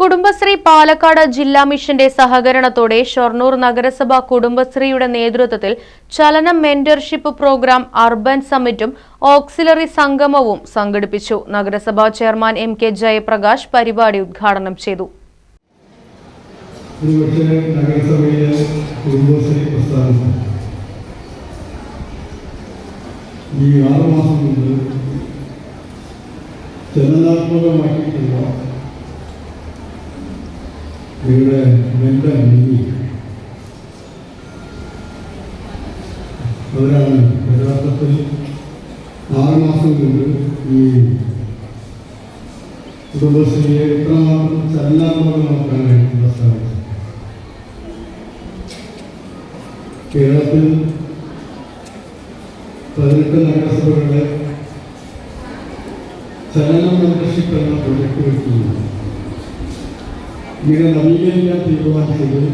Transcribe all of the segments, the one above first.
Kudumbashree Palakkad ജില്ലാ മിഷന്റെ സഹകരണത്തോടെ ഷൊർണൂർ നഗരസഭ കുടുംബശ്രീയുടെ നേതൃത്വത്തിൽ ചലനം മെന്റർഷിപ്പ് പ്രോഗ്രാം അർബൻ സമ്മിറ്റും ഓക്സിലറി സംഗമവും സംഘടിപ്പിച്ചു. നഗരസഭാ ചെയർമാൻ എം കെ ജയപ്രകാശ് പരിപാടി ഉദ്ഘാടനം ചെയ്തു. ഈ ആറ് മാസം മുമ്പ് ചലനാത്മകമാക്കിയിട്ടുള്ള ഇവിടെ മെന്റർ മിനി അവരാണ് യഥാർത്ഥത്തിൽ ആറുമാസം മാസം മുമ്പ് ഈ കുടുംബശ്രീയെ ഇത്രമാത്രം ചലനാത്മകമാക്കാൻ വേണ്ടിയിട്ടുള്ള സാധിച്ചത്. കേരളത്തിൽ പതിനെട്ട് നഗരസഭകളെ ചലനം മെമ്പർഷിപ്പ് എന്ന പ്രൊജക്ട് വെക്കുന്നു ഇങ്ങനെ നവീകരിക്കാൻ തീരുമാനിച്ചത്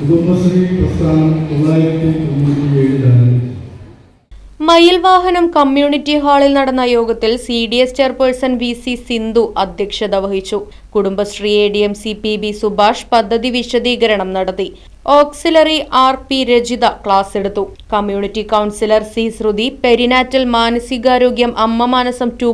കുടുംബശ്രീ പ്രസ്ഥാനം തൊള്ളായിരത്തി തൊണ്ണൂറ്റി ഏഴിലാണ് മയിൽ കമ്മ്യൂണിറ്റി ഹാളിൽ നടന്ന യോഗത്തിൽ C D S chairperson V C Sindhu അധ്യക്ഷത വഹിച്ചു. Kudumbashree A D M C P B Subhash പദ്ധതി വിശദീകരണം നടത്തി. Auxiliary R P Rajitha class എടുത്തു. Community counsellor C Sruthi perinatal മാനസികാരോഗ്യം അമ്മ മാനസം ടു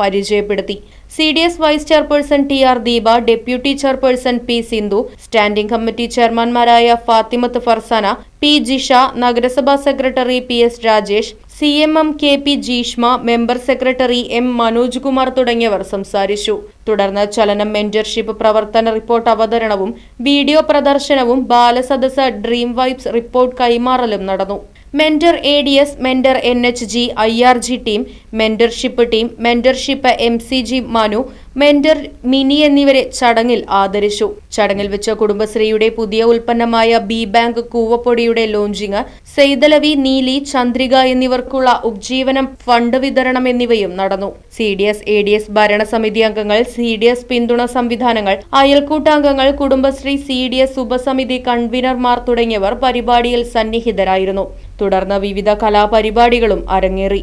പരിചയപ്പെടുത്തി. C D S vice chairperson T R Deepa deputy chairperson P Sindhu standing committee ചെയർമാൻമാരായ Fathimath Farsana P Jisha നഗരസഭാ secretary P S Rajesh C M M K P Jeeshma member secretary M Manoj Kumar തുടങ്ങിയവർ സംസാരിച്ചു. തുടർന്ന് ചലനം mentorship പ്രവർത്തന report അവതരണവും video പ്രദർശനവും Balasadas dream vibes report കൈമാറലും നടന്നു. Mentor A D S mentor N H G I R G team mentorship team mentorship M C G Manu mentor Mini എന്നിവരെ ചടങ്ങിൽ ആദരിച്ചു. ചടങ്ങിൽ വെച്ച കുടുംബശ്രീയുടെ പുതിയ ഉൽപ്പന്നമായ ബി ബാങ്ക് കൂവപ്പൊടിയുടെ ലോഞ്ചിങ് സെയ്തലവി നീലി ചന്ദ്രിക എന്നിവർക്കുള്ള ഉപജീവനം ഫണ്ട് വിതരണം എന്നിവയും നടന്നു. C D S A D S ഭരണസമിതി അംഗങ്ങൾ സി ഡി എസ് പിന്തുണ സംവിധാനങ്ങൾ അയൽക്കൂട്ടാംഗങ്ങൾ കുടുംബശ്രീ സി ഡി എസ് ഉപസമിതി കൺവീനർമാർ തുടങ്ങിയവർ പരിപാടിയിൽ സന്നിഹിതരായിരുന്നു. തുടർന്ന് വിവിധ കലാപരിപാടികളും അരങ്ങേറി.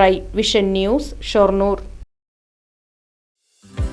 Ray vision news Shoranur.